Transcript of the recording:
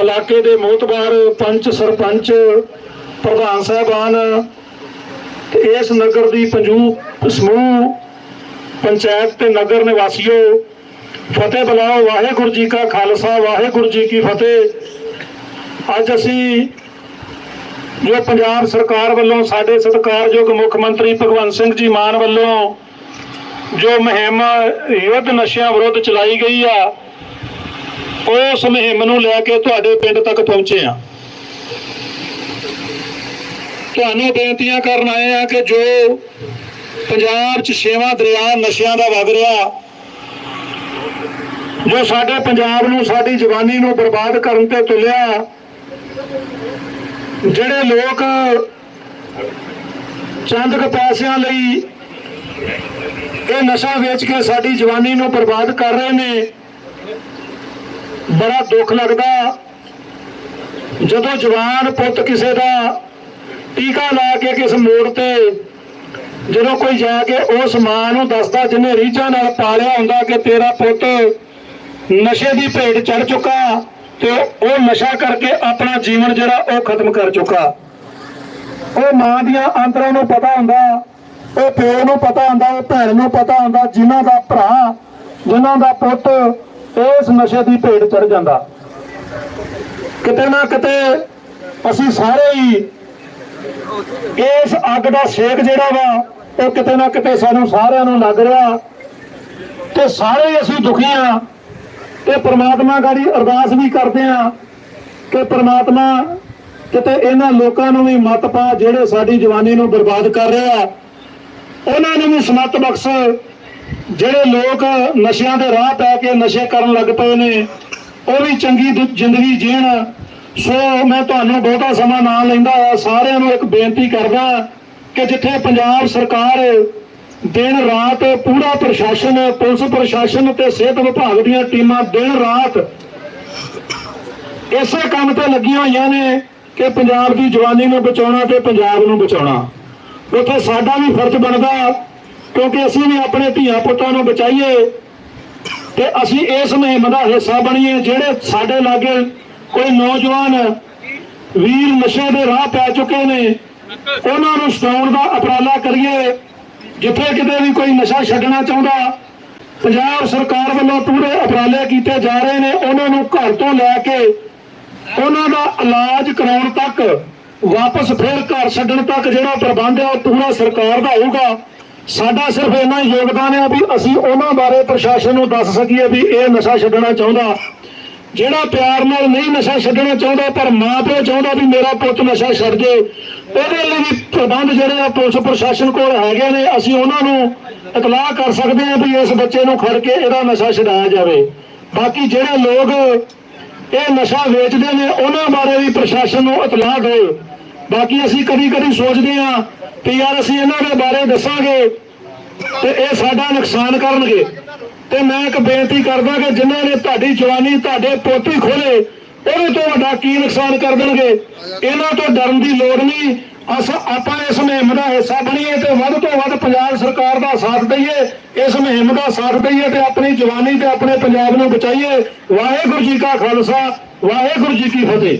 ਇਲਾਕੇ ਦੇ ਮੋਤਬਾਰ ਪੰਚ ਸਰਪੰਚ ਪ੍ਰਧਾਨ ਸਾਹਿਬਾਨ, ਤੇ ਇਸ ਨਗਰ ਦੀ ਪੰਜੂ ਸਮੂਹ ਪੰਚਾਇਤ ਤੇ ਨਗਰ ਨਿਵਾਸੀਓ, ਫਤਿਹ ਬੁਲਾਓ, ਵਾਹਿਗੁਰੂ ਜੀ ਕਾ ਖਾਲਸਾ, ਵਾਹਿਗੁਰੂ ਜੀ ਕੀ ਫਤਿਹ। ਅੱਜ ਅਸੀਂ ਜੋ ਪੰਜਾਬ ਸਰਕਾਰ ਵੱਲੋਂ ਸਾਡੇ ਸਤਿਕਾਰਯੋਗ ਮੁੱਖ ਮੰਤਰੀ ਭਗਵੰਤ ਸਿੰਘ ਜੀ ਮਾਨ ਵੱਲੋਂ ਜੋ ਮੁਹਿੰਮ, ਯੁੱਧ ਨਸ਼ਿਆਂ ਵਿਰੁੱਧ ਚਲਾਈ ਗਈ ਆ ਉਸ ਮੁਹਿੰਮ ਨੂੰ ਲੈ ਕੇ ਤੁਹਾਡੇ ਪਿੰਡ ਤੱਕ ਪਹੁੰਚੇ ਆ ਤੁਹਾਨੂੰ ਬੇਨਤੀਆਂ ਕਰਨ ਆਏ ਆ ਕਿ ਜੋ ਪੰਜਾਬ 'ਚ ਛੇਵਾਂ ਦਰਿਆ ਨਸ਼ਿਆਂ ਦਾ ਵਗ ਰਿਹਾ, ਜੋ ਸਾਡੇ ਪੰਜਾਬ ਨੂੰ, ਸਾਡੀ ਜਵਾਨੀ ਨੂੰ ਬਰਬਾਦ ਕਰਨ ਤੇ ਤੁਲਿਆ, ਜਿਹੜੇ ਲੋਕ ਚੰਦ ਕੁ ਪੈਸਿਆਂ ਲਈ ਇਹ ਨਸ਼ਾ ਵੇਚ ਕੇ ਸਾਡੀ ਜਵਾਨੀ ਨੂੰ ਬਰਬਾਦ ਕਰ ਰਹੇ ਨੇ ਬੜਾ ਦੁੱਖ ਲੱਗਦਾ। ਜਦੋਂ ਜਵਾਨ ਪੁੱਤ ਕਿਸੇ ਦਾ ਟੀਕਾ ਲਾ ਕੇ ਕਿਸ ਮੋੜ ਤੇ ਜਦੋਂ ਕੋਈ ਜਾ ਕੇ ਉਸ ਮਾਂ ਨੂੰ ਦੱਸਦਾ ਜਿਹਨੇ ਰੀਝਾਂ ਨਾਲ ਪਾਲਿਆ ਹੁੰਦਾ ਕਿ ਤੇਰਾ ਪੁੱਤ ਨਸ਼ੇ ਦੀ ਭੇਟ ਚੜ ਚੁੱਕਾ ਤੇ ਉਹ ਨਸ਼ਾ ਕਰਕੇ ਆਪਣਾ ਜੀਵਨ ਜਿਹੜਾ ਉਹ ਖਤਮ ਕਰ ਚੁੱਕਾ। ਉਹ ਮਾਂ ਦੀਆਂ ਅੰਦਰਾਂ ਨੂੰ ਪਤਾ ਹੁੰਦਾ, ਉਹ ਪਿਓ ਨੂੰ ਪਤਾ ਹੁੰਦਾ, ਉਹ ਭੈਣ ਨੂੰ ਪਤਾ ਹੁੰਦਾ, ਜਿਨ੍ਹਾਂ ਦਾ ਭਰਾ, ਜਿਨ੍ਹਾਂ ਦਾ ਪੁੱਤ ਇਸ ਨਸ਼ੇ ਦੀ ਭੇਟ ਚੜ ਜਾਂਦਾ। ਕਿਤੇ ਨਾ ਕਿਤੇ ਅਸੀਂ ਸਾਰੇ ਹੀ ਇਸ ਅੱਗ ਦਾ ਸੇਕ ਜਿਹੜਾ ਵਾ, ਉਹ ਕਿਤੇ ਨਾ ਕਿਤੇ ਸਾਨੂੰ ਸਾਰਿਆਂ ਨੂੰ ਲੱਗ ਰਿਹਾ। ਤੇ ਸਾਰੇ ਹੀ ਅਸੀਂ ਦੁਖੀ ਆ ਤੇ ਪ੍ਰਮਾਤਮਾ ਗਾੜੀ ਅਰਦਾਸ ਵੀ ਕਰਦੇ ਆ ਕਿ ਪ੍ਰਮਾਤਮਾ ਕਿਤੇ ਇਹਨਾਂ ਲੋਕਾਂ ਨੂੰ ਵੀ ਮਤ ਪਾ, ਜਿਹੜੇ ਸਾਡੀ ਜਵਾਨੀ ਨੂੰ ਬਰਬਾਦ ਕਰ ਰਿਹਾ। ਉਹਨਾਂ ਨੂੰ ਵੀ ਸਮਤ ਬਖਸ਼। ਜਿਹੜੇ ਲੋਕ ਨਸ਼ਿਆਂ ਦੇ ਰਾਹ ਪੈ ਕੇ ਨਸ਼ੇ ਕਰਨ ਲੱਗ ਪਏ ਨੇ, ਉਹ ਵੀ ਚੰਗੀ ਜ਼ਿੰਦਗੀ ਜੀਣ। ਸੋ ਮੈਂ ਤੁਹਾਨੂੰ ਬਹੁਤਾ ਸਮਾਂ ਨਾ ਲੈਂਦਾ, ਸਾਰਿਆਂ ਨੂੰ ਇੱਕ ਬੇਨਤੀ ਕਰਦਾ ਕਿ ਜਿੱਥੇ ਪੰਜਾਬ ਸਰਕਾਰ ਦਿਨ ਰਾਤ ਪੂਰਾ ਪ੍ਰਸ਼ਾਸਨ, ਪੁਲਿਸ ਪ੍ਰਸ਼ਾਸਨ ਤੇ ਸਿਹਤ ਵਿਭਾਗ ਦੀਆਂ ਟੀਮਾਂ ਦਿਨ ਰਾਤ ਇਸੇ ਕੰਮ ਤੇ ਲੱਗੀਆਂ ਹੋਈਆਂ ਨੇ ਕਿ ਪੰਜਾਬ ਦੀ ਜਵਾਨੀ ਨੂੰ ਬਚਾਉਣਾ ਤੇ ਪੰਜਾਬ ਨੂੰ ਬਚਾਉਣਾ। ਉੱਥੇ ਸਾਡਾ ਵੀ ਫਰਜ਼ ਬਣਦਾ ਕਿਉਂਕਿ ਅਸੀਂ ਵੀ ਆਪਣੇ ਧੀਆ ਪੁੱਤਾਂ ਨੂੰ ਬਚਾਈਏ ਤੇ ਅਸੀਂ ਇਸ ਮੁਹਿੰਮ ਦਾ ਹਿੱਸਾ ਬਣੀਏ ਜਿਹੜੇ ਸਾਡੇ ਲਾਗੇ ਕੋਈ ਨੌਜਵਾਨ ਵੀਰ ਨਸ਼ੇ ਦੇ ਰਾਹ ਪੈ ਚੁੱਕੇ ਨੇ, ਉਹਨਾਂ ਨੂੰ ਛਡਾਉਣ ਦਾ ਉਪਰਾਲਾ ਕਰੀਏ। ਜਿੱਥੇ ਕਿਤੇ ਵੀ ਕੋਈ ਨਸ਼ਾ ਛੱਡਣਾ ਚਾਹੁੰਦਾ, ਪੰਜਾਬ ਸਰਕਾਰ ਵੱਲੋਂ ਪੂਰੇ ਉਪਰਾਲੇ ਕੀਤੇ ਜਾ ਰਹੇ ਨੇ, ਉਹਨਾਂ ਨੂੰ ਘਰ ਤੋਂ ਲੈ ਕੇ ਉਹਨਾਂ ਦਾ ਇਲਾਜ ਕਰਾਉਣ ਤੱਕ, ਵਾਪਸ ਫਿਰ ਘਰ ਛੱਡਣ ਤੱਕ ਜਿਹੜਾ ਪ੍ਰਬੰਧ ਹੈ, ਉਹ ਪੂਰਾ ਸਰਕਾਰ ਦਾ ਹੋਊਗਾ। ਸਾਡਾ ਸਿਰਫ ਇੰਨਾ ਯੋਗਦਾਨ ਹੈ ਵੀ ਅਸੀਂ ਉਹਨਾਂ ਬਾਰੇ ਪ੍ਰਸ਼ਾਸਨ ਨੂੰ ਦੱਸ ਸਕੀਏ ਵੀ ਇਹ ਨਸ਼ਾ ਛੱਡਣਾ ਚਾਹੁੰਦਾ। ਜਿਹੜਾ ਪਿਆਰ ਨਾਲ ਨਹੀਂ ਨਸ਼ਾ ਛੱਡਣਾ ਚਾਹੁੰਦਾ, ਪਰ ਮਾਂ ਪਿਓ ਚਾਹੁੰਦਾ ਵੀ ਮੇਰਾ ਪੁੱਤ ਨਸ਼ਾ ਛੱਡ ਜੇ, ਉਹਦੇ ਲਈ ਵੀ ਪ੍ਰਬੰਧ ਜਿਹੜੇ ਆ ਪੁਲਿਸ ਪ੍ਰਸ਼ਾਸਨ ਕੋਲ ਹੈਗੇ ਨੇ। ਅਸੀਂ ਉਹਨਾਂ ਨੂੰ ਇਤਲਾਹ ਕਰ ਸਕਦੇ ਹਾਂ ਵੀ ਇਸ ਬੱਚੇ ਨੂੰ ਖੜ ਕੇ ਇਹਦਾ ਨਸ਼ਾ ਛਡਾਇਆ ਜਾਵੇ। ਬਾਕੀ ਜਿਹੜੇ ਲੋਕ ਇਹ ਨਸ਼ਾ ਵੇਚਦੇ ਨੇ, ਉਹਨਾਂ ਬਾਰੇ ਵੀ ਪ੍ਰਸ਼ਾਸਨ ਨੂੰ ਇਤਲਾਹ ਦਿਓ। ਬਾਕੀ ਅਸੀਂ ਕਦੀ ਕਦੀ ਸੋਚਦੇ ਹਾਂ ਕਿ ਯਾਰ ਅਸੀਂ ਇਹਨਾਂ ਦੇ ਬਾਰੇ ਦੱਸਾਂਗੇ ਤੇ ਇਹ ਸਾਡਾ ਨੁਕਸਾਨ ਕਰਨਗੇ। ਤੇ ਮੈਂ ਇੱਕ ਬੇਨਤੀ ਕਰਦਾ ਕਿ ਜਿਨ੍ਹਾਂ ਨੇ ਤੁਹਾਡੀ ਜਵਾਨੀ, ਤੁਹਾਡੇ ਪੋਤੀ ਖੋਲੇ, ਉਹਦੇ ਤੋਂ ਵੱਡਾ ਕੀ ਨੁਕਸਾਨ ਕਰ ਦੇਣਗੇ? ਇਹਨਾਂ ਤੋਂ ਡਰਨ ਦੀ ਲੋੜ ਨਹੀਂ। ਅਸ, ਆਪਾਂ ਇਸ ਮੁਹਿੰਮ ਦਾ ਹਿੱਸਾ ਬਣੀਏ ਤੇ ਵੱਧ ਤੋਂ ਵੱਧ ਪੰਜਾਬ ਸਰਕਾਰ ਦਾ ਸਾਥ ਦਈਏ। ਇਸ ਮੁਹਿੰਮ ਦਾ ਸਾਥ ਦਈਏ ਤੇ ਆਪਣੀ ਜਵਾਨੀ ਤੇ ਆਪਣੇ ਪੰਜਾਬ ਨੂੰ ਬਚਾਈਏ। ਵਾਹਿਗੁਰੂ ਜੀ ਕਾ ਖਾਲਸਾ, ਵਾਹਿਗੁਰੂ ਜੀ ਕੀ ਫਤਿਹ।